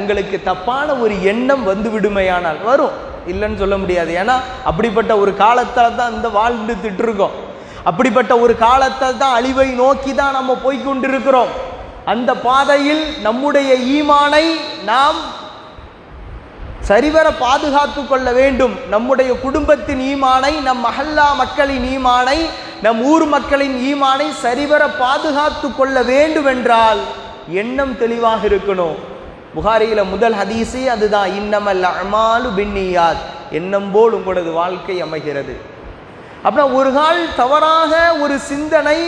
உங்களுக்கு தப்பான ஒரு எண்ணம் வந்து விடுமையானால் வரும். இல்லைன்னு சொல்ல முடியாது. ஏன்னா அப்படிப்பட்ட ஒரு காலத்தில் தான் இந்த வாழ்ந்துட்டு இருக்கோம். அப்படிப்பட்ட ஒரு காலத்தில் தான் அழிவை நோக்கி தான் நம்ம போய்கொண்டிருக்கிறோம் அந்த பாதையில் நம்முடைய ஈமானை நாம் சரிவர பாதுகாத்து கொள்ள வேண்டும். நம்முடைய குடும்பத்தின் ஈமானை நம் மஹல்லா மக்களின் ஈமானை நம் ஊர் மக்களின் ஈமானை சரிவர பாதுகாத்து கொள்ள வேண்டும் என்றால் எண்ணம் தெளிவாக இருக்கணும். புகாரியில் முதல் ஹதீஸே அதுதான். இன்னமல் அமாலு பின்னியாத். எண்ணம் போல் உங்களது வாழ்க்கை அமைகிறது. அப்புறம் ஒரு கால் தவறாக ஒரு சிந்தனை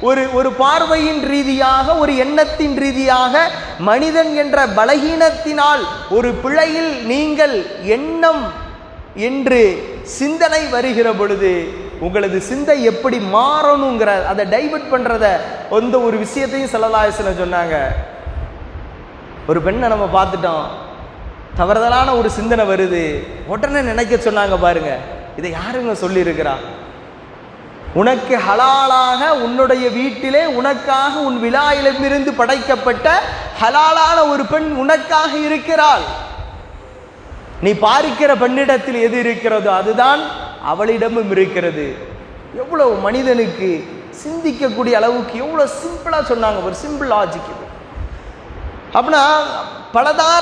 ஒரு ஒரு பார்வையின் ரீதியாக ஒரு எண்ணத்தின் ரீதியாக மனிதன் என்ற பலகீனத்தினால் ஒரு பிழையில் நீங்கள் எண்ணம் என்று சிந்தனை வருகிற பொழுது உங்களது சிந்தை எப்படி மாறணுங்கிற அதை டைவர்ட் பண்ணுறத எந்த ஒரு விஷயத்தையும் செல்லலாயசன சொன்னாங்க. ஒரு பெண்ணை நம்ம பார்த்துட்டோம். தவறுதலான ஒரு சிந்தனை வருது. உடனே நினைக்க சொன்னாங்க பாருங்க. இதை யாருங்க சொல்லியிருக்கிறா? உனக்கு ஹலாலாக உன்னுடைய வீட்டிலே உனக்காக உன் விழாயிலிருந்து படைக்கப்பட்ட ஹலாலான ஒரு பெண் உனக்காக இருக்கிறாள். நீ பார்க்கிற பெண்ணிடத்தில் எது இருக்கிறதோ அதுதான் அவளிடமும் இருக்கிறது. எவ்வளவு மனிதனுக்கு சிந்திக்கக்கூடிய அளவுக்கு எவ்வளோ சிம்பிளாக சொன்னாங்க. ஒரு சிம்பிள் லாஜிக் அப்படின்னா பலதார